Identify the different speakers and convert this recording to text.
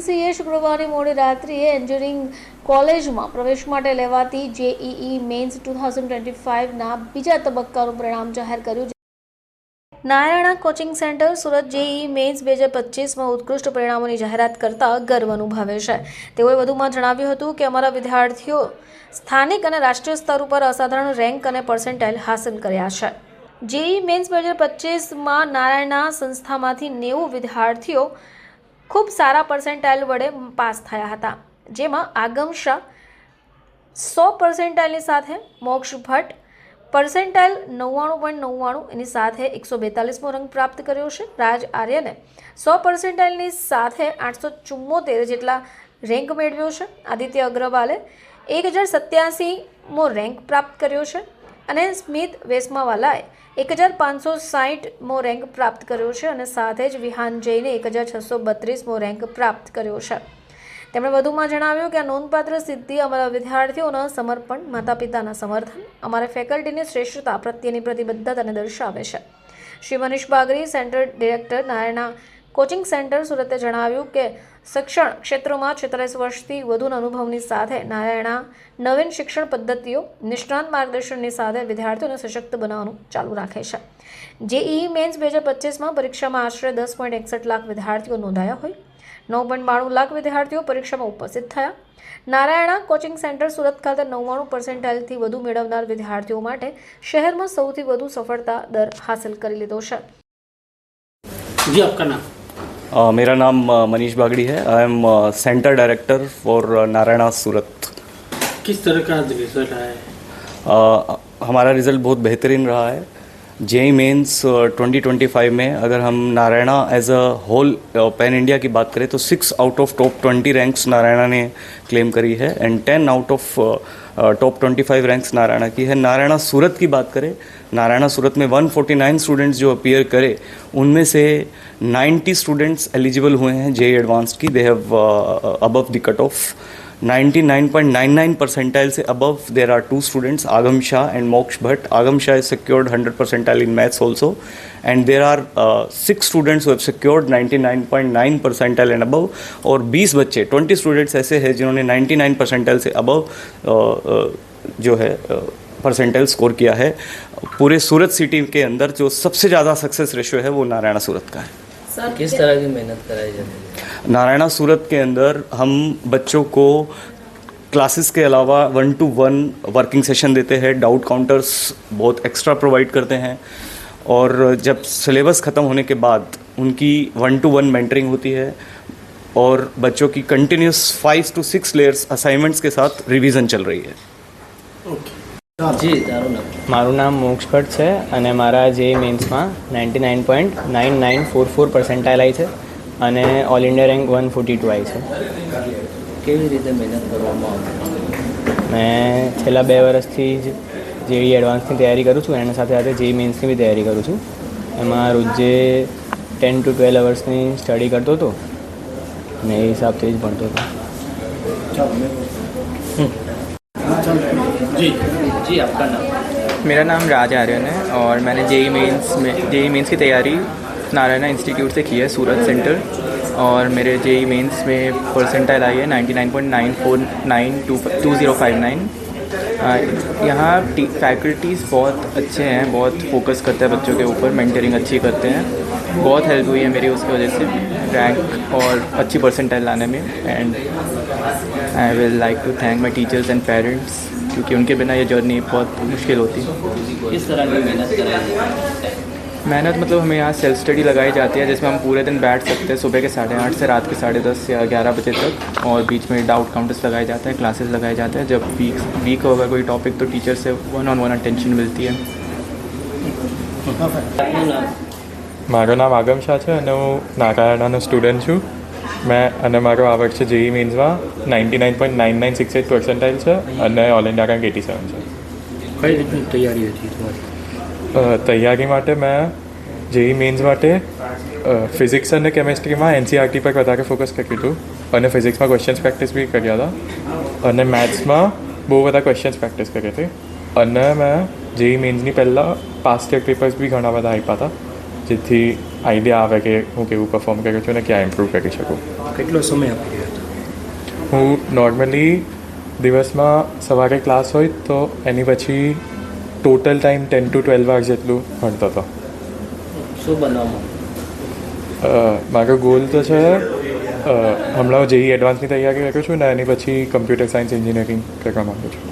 Speaker 1: CA શુક્રવારે મોડી રાત્રિએ engineering કોલેજમાં પ્રવેશ માટે લેવાતી JEE mains two thousand twenty ફાઇવના બીજા તબક્કાનું પરિણામ જાહેર કર્યું Narayana coaching centre Surat JEE mains બે હજાર પચીસમાં ઉત્કૃષ્ટ પરિણામોની જાહેરાત કરતા ગર્વ અનુભવે છે. તેઓએ વધુમાં જણાવ્યું હતું કે અમારા વિદ્યાર્થીઓ સ્થાનિક અને રાષ્ટ્રીય સ્તર ઉપર અસાધારણ રેન્ક અને પર્સન્ટાઇલ હાંસલ કર્યા છે. જેઈ મેન્સ બે હજાર પચીસમાં નારાયણા સંસ્થામાંથી નેવું વિદ્યાર્થીઓ ખૂબ સારા પર્સન્ટાઇલ વડે પાસ થયા હતા, જેમાં આગમ શાહ સો પર્સન્ટાઇલની સાથે, મોક્ષ ભટ્ટ પર્સન્ટાઇલ નવ્વાણું પોઈન્ટ નવ્વાણું એની સાથે એકસો બેતાલીસમો રંગ પ્રાપ્ત કર્યો છે. રાજ આર્યને સો પર્સન્ટાઇલની સાથે આઠસો ચુમ્મોતેર જેટલા રેન્ક મેળવ્યો છે. આદિત્ય અગ્રવાલે એક હજાર સત્યાસીમો રેન્ક પ્રાપ્ત કર્યો છે. અને સ્મિત વેસ્માવાલાએ એક હજાર પાંચસો સાહીઠમો રેન્ક પ્રાપ્ત કર્યો છે અને સાથે જ વિહાન જઈને એક હજાર છસો બત્રીસમો રેન્ક પ્રાપ્ત કર્યો છે. તેમણે વધુમાં જણાવ્યું કે આ નોંધપાત્ર સિદ્ધિ અમારા વિદ્યાર્થીઓના સમર્પણ માતા પિતાના સમર્થન, અમારા ફેકલ્ટીની શ્રેષ્ઠતા પ્રત્યેની પ્રતિબદ્ધતાને દર્શાવે છે. Shri Manish Bagri centre director Narayana coaching centre સુરતે જણાવ્યું કે શિક્ષણ ક્ષેત્રોમાં છેતાલીસ વર્ષથી વધુના અનુભવની સાથે નારાયણા નવીન શિક્ષણ પદ્ધતિઓ, નિષ્ણાંત માર્ગદર્શનની સાથે વિદ્યાર્થીઓને સશક્ત બનાવવાનું ચાલુ રાખે છે. જેઈઈ મેન્સ બે હજાર પચીસમાં પરીક્ષામાં આશરે દસ પોઈન્ટ એકસઠ લાખ વિદ્યાર્થીઓ નોંધાયા હોય, નવ પોઈન્ટ બાણું લાખ વિદ્યાર્થીઓ પરીક્ષામાં ઉપસ્થિત થયા. નારાયણા કોચિંગ સેન્ટર સુરત ખાતે નવ્વાણું પર્સેન્ટાઇલથી વધુ મેળવનાર વિદ્યાર્થીઓ માટે શહેરમાં સૌથી વધુ સફળતા દર હાંસલ કરી લીધો છે.
Speaker 2: જી, આપકા
Speaker 3: નામ? मेरा नाम मनीष बागड़ी है। I am centre director for Narayana Surat.
Speaker 2: किस तरह का रिज़ल्ट आया है?
Speaker 3: हमारा रिज़ल्ट बहुत बेहतरीन रहा है। जेई मेंस 2025 में अगर हम Narayana as a whole pan India की बात करें तो six out of top 20 ranks Narayana ने क्लेम करी है and ten out of top 25 ranks Narayana की है। नारायणा सूरत की बात करें, नारायणा सूरत में 149 स्टूडेंट्स जो अपीयर करे, उनमें से 90 स्टूडेंट्स एलिजिबल हुए हैं जेई एडवांस की। They have above the cut off 99.99 percentile से above there are two students Agam Shah and Moksh Bhatt Agam Shah has secured 100 percentile in maths also and there are uh, six students who have secured 99.9 percentile and above और 20 बच्चे 20 students ऐसे हैं जिन्होंने 99 percentile से above uh, uh, जो है percentile score किया है पूरे सूरत सिटी के अंदर जो सबसे ज़्यादा सक्सेस रेशियो है वो नारायणा सूरत का है
Speaker 4: किस तरह की मेहनत कराई जाती है?
Speaker 3: नारायणा सूरत के अंदर हम बच्चों को क्लासेस के अलावा one to one working session देते हैं डाउट काउंटर्स बहुत एक्स्ट्रा प्रोवाइड करते हैं और जब सिलेबस ख़त्म होने के बाद उनकी वन टू वन मेंटरिंग होती है और बच्चों की continuous five two six layers assignments के साथ रिवीजन चल रही है।
Speaker 4: Okay. जी दारुण।
Speaker 5: મારું નામ મોક્ષ ભટ્ટ છે અને મારા જે મેન્સમાં ninety nine point nine nine four four percentile આવી છે અને all India rank one forty two આવી છે.
Speaker 4: કેવી રીતે મહેનત કરવામાં આવે?
Speaker 5: મેં છેલ્લા બે વર્ષથી જ જે એડવાન્સની તૈયારી કરું છું એના સાથે સાથે જે મેન્સની બી તૈયારી કરું છું. એમાં રોજે ટેન ટુ ટ્વેલ્વ અવર્સની સ્ટડી કરતો હતો અને એ હિસાબથી જ ભણતો હતો.
Speaker 2: જી
Speaker 4: જી આપકા નામ.
Speaker 6: मेरा नाम राज आर्यन है और मैंने जेई मेंस में जेई मेंस की तैयारी नारायणा इंस्टीट्यूट से की है, सूरत सेंटर। और मेरे जेई मेंस में परसेंटाइल आई है 99.949 two two zero five nine यहाँ फैकल्टीज़ बहुत अच्छे हैं, बहुत फोकस करते हैं बच्चों के ऊपर मेंटरिंग अच्छी करते हैं। बहुत हेल्प हुई है मेरी उसकी वजह से रैंक और अच्छी परसेंटाइल लाने में। And I will like to thank my teachers and parents क्योंकि उनके बिना ये जर्नी बहुत मुश्किल होती है
Speaker 4: किस तरह की मेहनत कराई जाती है
Speaker 6: मेहनत मतलब हमें यहाँ सेल्फ स्टडी लगाई जाती है जिसमें हम पूरे दिन बैठ सकते हैं सुबह के साढ़े आठ से रात के साढ़े दस या ग्यारह बजे तक और बीच में डाउट काउंटर्स लगाए जाते हैं क्लासेस लगाए जाते हैं जब वीक वीक होगा कोई टॉपिक तो टीचर से वन ऑन वन अटेंशन मिलती है
Speaker 4: આપનું નામ
Speaker 7: મારું નામ આગમ શાહ છે અને હું નારાયણાનો સ્ટુડન્ટ છું મેં અને મારો આવક છે JEE મીન્સમાં ninety nine point nine nine six eight percentile છે અને all India rank eighty seven છે.
Speaker 2: કઈ રીતની તૈયારી હતી તમારી?
Speaker 7: તૈયારી માટે મેં જેઈ મેન્સ માટે ફિઝિક્સ અને કેમેસ્ટ્રીમાં એનસીઆરટી પર વધારે ફોકસ કર્યું હતું અને ફિઝિક્સમાં ક્વેશ્ચન્સ પ્રેક્ટિસ બી કર્યા હતા. અને મેથ્સમાં બહુ બધા ક્વેશ્ચન્સ પ્રેક્ટિસ કરી હતી અને મેં જેઈ મેન્સની પહેલાં પાસ્ટ યર પેપર્સ બી ઘણા બધા આપ્યા હતા. જેથી આઈડિયા આવે કે હું કેવું પરફોર્મ કરું છું અને ક્યાં ઇમ્પ્રૂવ કરી શકું.
Speaker 2: કેટલો સમય આપી રહ્યો
Speaker 7: હું નોર્મલી દિવસમાં સવારે ક્લાસ હોય તો એની પછી total time ten to twelve hours જેટલું ભણતો હતો.
Speaker 4: શું બનવા
Speaker 7: મારો ગોલ તો છે હમણાં જેઈ એડવાન્સની તૈયારી કરું છું ને એની પછી કમ્પ્યુટર સાયન્સ એન્જિનિયરિંગ કરવા માગું છું.